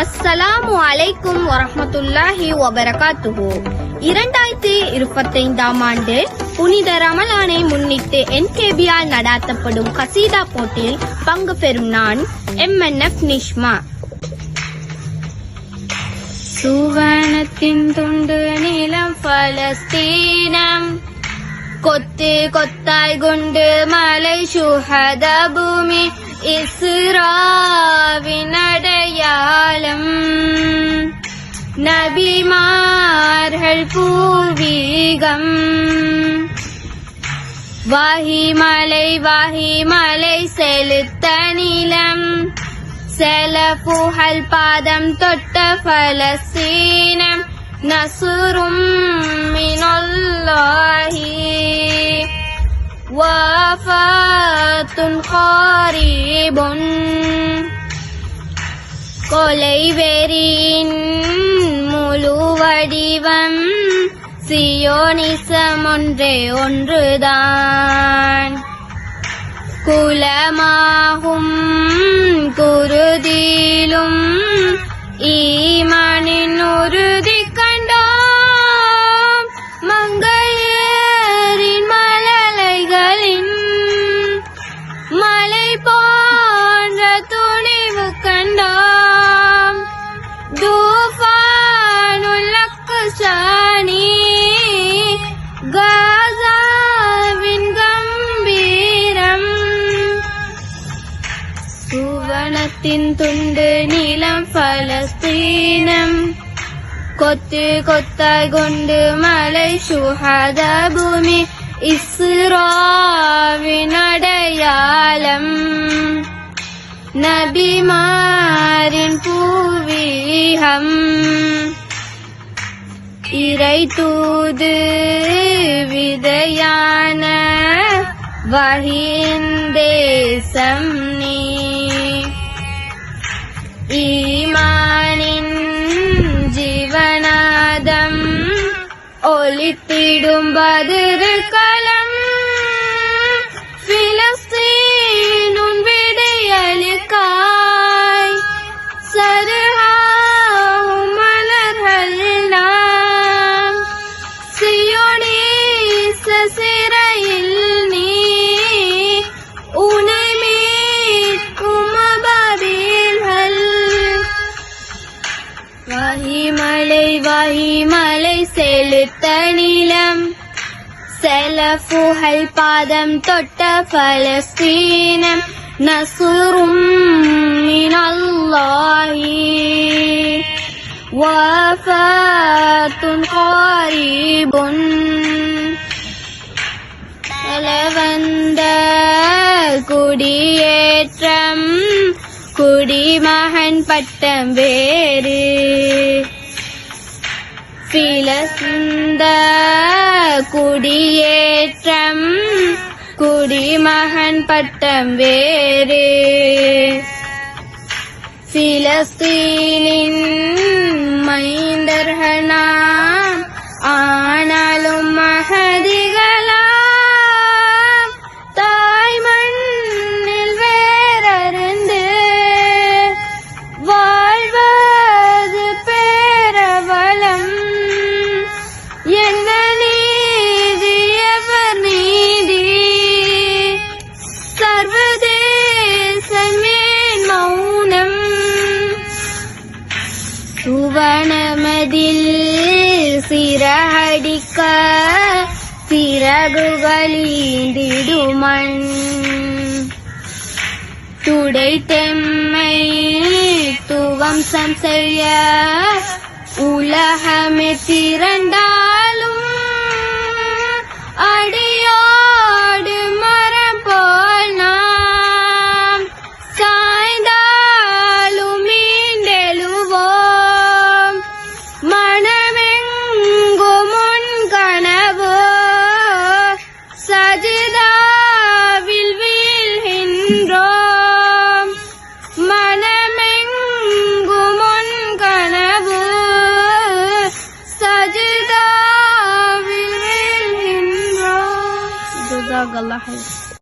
அஸ்ஸலாமு அலைக்கும் வரஹ்மத்துல்லாஹி வபரகாத்துஹு. இரண்டாயிரத்தி இருபத்தைந்தாம் ஆண்டு புனித ரமலானை முன்னிட்டு என்கேபியால் நடாத்தப்படும் கசீதா போட்டியில் பங்கு பெறும் நான் எம்என்எஃப் நிஷ்மா. சுவனத்தின் துண்டு நிலம் பலஸ்தீனம். கொத்தி கொத்தாய் குண்டு மலை சுஹத பூமி இஸ்ராவினடையாளம் நபிமார்கள் பூர்வீகம் வாஹி மலை வாஹி மலை செலுத்த நிலம். செல புகழ் பாதம் தொட்ட பலஸ்தீனம். நசுரும் மினல்லாஹி. காரீபுன் கொலை வெறியின் முழு வடிவம் சியோனிசம் ஒன்றே ஒன்றுதான். குலமாகும் குருதியிலும் ஈமானின் ஒரு சுவனத்தின் துண்டு நிலம் பலஸ்தீனம். கொத்து கொத்தாய் கொண்டு மலை சுஹத பூமி இஸ்ராவின் அடையாளம். நபிமாரின் பூவீகம். இறை தூது விதையான வகின் தேசம் நீ. ഈമാനിൻ ജീവനാദം ഒലിത്തിടും ബതിർ കലം. ഫിലസ്തീനും വിടയലുക്കായി സരഹാവും സിയോണീസ സിറയില്ല வாஹிமலை வாஹிமலை செலுத்த நிலம். செலப்புகழ் பாதம் தொட்ட பலஸ்தீனம். நசுரும் மினல்லாஹி. வஃபாத்துன் குடிமகன் பட்டம் வேறு. சில சிந்த குடியேற்றம் குடிமகன் பட்டம் வேறு. சில பிலஸ்தீனின் மை சுவனமதில் சிறகடிக்க சிறகுகளீந்திடுமண் துடை தெம்மை துவம்சம் செய்ய உலகமே திரண்ட الله حي